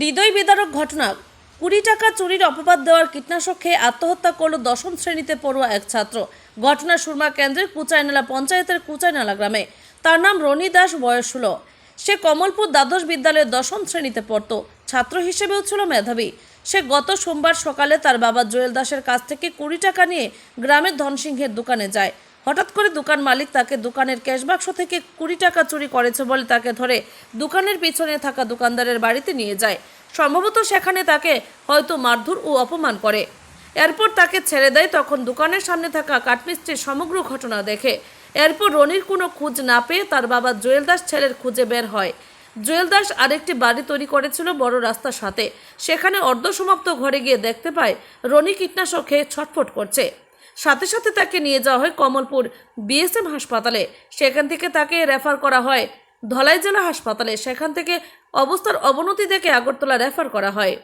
হৃদয় বিদারক ঘটনা। কুড়ি টাকা চুরির অপবাদ দেওয়ার কীটনাশক খেয়ে আত্মহত্যা করল দশম শ্রেণীতে পড়ুয়া এক ছাত্র। ঘটনা সুরমা কেন্দ্রের কুচাইনালা পঞ্চায়েতের কুচাইনালা গ্রামে। তার নাম রনি দাস, বয়স ষোলো। সে কমলপুর দ্বাদশ বিদ্যালয়ের দশম শ্রেণীতে পড়তো। ছাত্র হিসেবেও ছিল মেধাবী। সে গত সোমবার সকালে তার বাবা জোয়েল দাসের কাছ থেকে কুড়ি টাকা নিয়ে গ্রামের ধনসিংহের দোকানে যায়। হঠাৎ করে দোকান মালিক তাকে দোকানের ক্যাশবাক্স থেকে কুড়ি টাকা চুরি করেছে বলে তাকে ধরে দোকানের পিছনে থাকা দোকানদারের বাড়িতে নিয়ে যায়। সম্ভবত সেখানে তাকে হয়তো মারধর ও অপমান করে। এরপর তাকে ছেড়ে দেয়, তখন দোকানের সামনে থাকা কাঠমিস্ত্রির সমগ্র ঘটনা দেখে। এরপর রনির কোনো খোঁজ না পেয়ে তার বাবা জুয়েল দাস ছেলের খুঁজে বের হয়। জুয়েল দাস আরেকটি বাড়ি তৈরি করেছিল বড় রাস্তার সাথে। সেখানে অর্ধসমাপ্ত ঘরে গিয়ে দেখতে পায়, রনি কীটনাশক খেয়ে ছটফট করছে। সাথে সাথে তাকে নিয়ে যাওয়া হয় কমলপুর বিএসএম হাসপাতালে। সেখান থেকে তাকে রেফার করা হয়। ধলাই জেলা হাসপাতালে সেখান থেকে অবস্থার অবনতি দেখে আগরতলা রেফার করা হয়।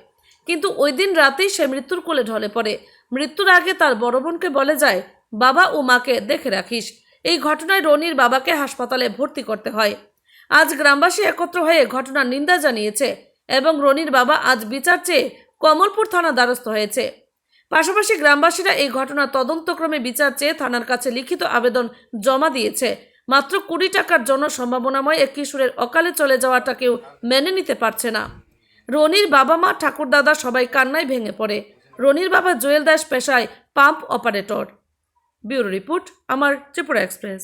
কিন্তু ওই দিন রাতেই সে মৃত্যুর কোলে ঢলে পড়ে। মৃত্যুর আগে তার বড় বোনকে বলে যায়, বাবা ও মাকে দেখে রাখিস। এই ঘটনায় রনির বাবাকে হাসপাতালে ভর্তি করতে হয়। আজ গ্রামবাসী একত্র হয়ে ঘটনার নিন্দা জানিয়েছে এবং রনির বাবা আজ বিচার চেয়ে কমলপুর থানা দ্বারস্থ হয়েছে। পাশাপাশি গ্রামবাসীরা এই ঘটনার তদন্তক্রমে বিচার চেয়ে থানার কাছে লিখিত আবেদন জমা দিয়েছে। মাত্র কুড়ি টাকার জন্য সম্ভাবনাময় এক কিশোরের অকালে চলে যাওয়াটা কেউ মেনে নিতে পারছে না। রনির বাবা মা ঠাকুরদাদা সবাই কান্নায় ভেঙে পড়ে। রনির বাবা জুয়েল দাস পেশায় পাম্প অপারেটর। ব্যুরো রিপোর্ট, আমার ত্রিপুরা এক্সপ্রেস।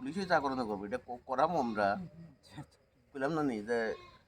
যা চাকরণ করব এটা করাম আমরা। বললাম না নি? যে